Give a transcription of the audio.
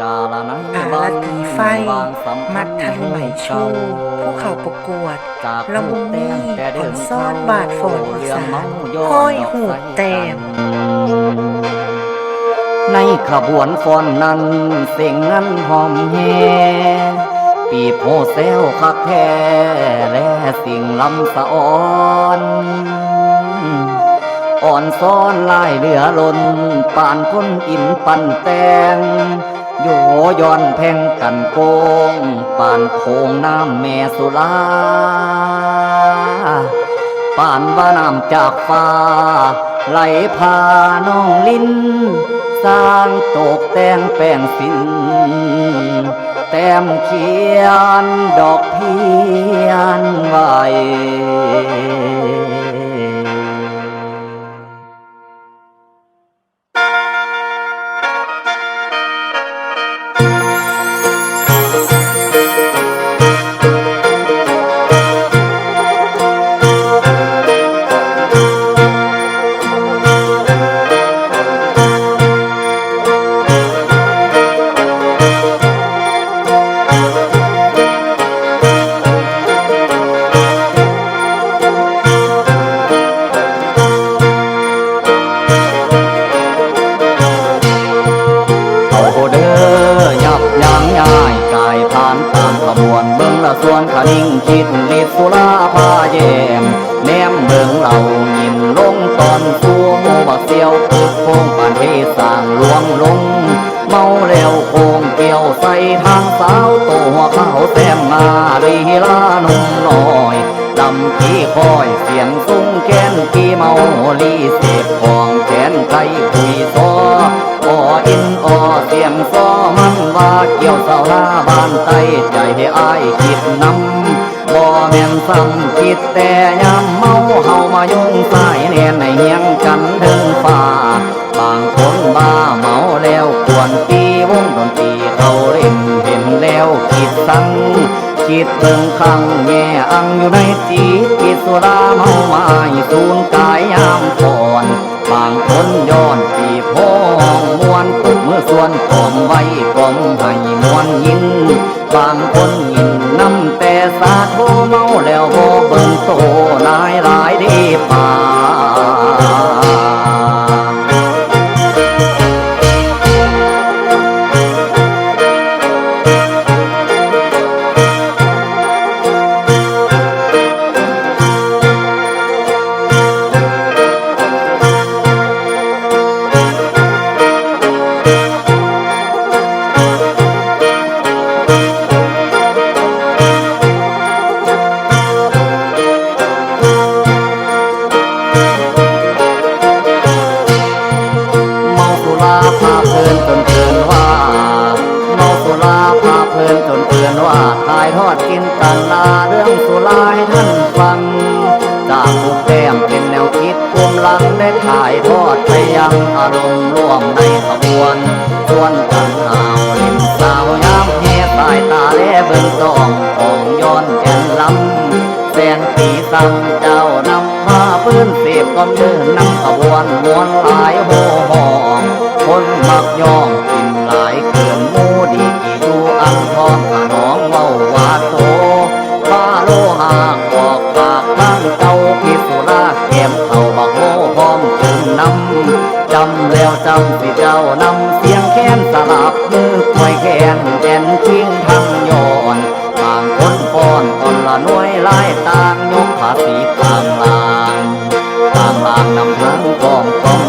จาละนังอาราตีไฟ มัดทะลุไหมชูผู้เข้าประกวดจากละมุนนี่แต่เดิอ่อมนซ่อนบาดฝนอีเรือสานเมาย้อนห้อยดอกหูไสแต้มในขบวนฟ้อนนั้นเสียงนั้นหอมแฮปีบโฮเซลคักแท้และสิ่งลำสะอ่อนอ่อนซ้อนลายเหลือล้นป่านคนอินปันแตง โยย้อนแพงกันโกงป่านโคงน้ำแม่สุลาป่านว่าน้ำจากฟ้า ไหลพาน้องลิ้น สร้างตกแต่งแป้งสินแต้มเขียนดอกเพียนไว้านตามวนเบิ่งละส่วนขนิ่งคิดลิดสุราพาแยมแนมเบิ่งเหล่ายินลงตอนสูงบักเสียวพุดโค้งปานเทสร้างหลวงลง เมาแล้วโค้งเกี่ยวใส่ทางสาวโตหัวขาวแต้มมาลีลาหนุ่มน้อยดำขี้คอยเสียงสูงแกนขี้เมาลีเสพของแขนไทยคุยซอออินออเสียงซอมัน ว่าเกี่ยวเสาหน้าบ้านไตใจให้อายคิดนำบ่แม่นซ้ำคิดแต่ยามเมาเฮามายุ่งสายแน่นในเฮียงกันถึงฟ้าบางคนบ้าเมาแล้วควรตีวงดนตรีเขาเล่นเห็นแล้วคิดสั่งคิดเบิ่งขังแง่อังอยู่ในจิตกิดสุราเมาไม้สูนกายยามก่อนบางคนย้อนปีพอง มวนตุกมือส่วนกลมไว้กลมให้มวนยิน บางคนยินน้ำแต่สาโทเมาแล้วบ่เบิ่งโตนายหลายดี ทอดกินกันลาเรื่องสุราให้ท่านฟัง จากทุกแต้มเป็นแนวคิดภูมิหลังได้ถ่ายทอดไปยังอารมณ์ร่วมในขบวนชวนกันหาวล่นสาวยามแห่สายตาแลเบิ่งตองของย้อนแก่นลำแสงสีซ้ำเจ้านำมาพื้นเสพก็เดินนำขบวนมวนหลายโหหอมคนมักย่อง เจ้าพิสุราแก้มเขาบักโมพร้อมจุนนำจำแล้วจำสิเจ้านำเสียงแค้นสลับมือควยแขนแดนชิงทางย้อนบางคนป้อนตอนละน้วยลายต่างยกภาษีทางลางทางลางนำทางกองกอง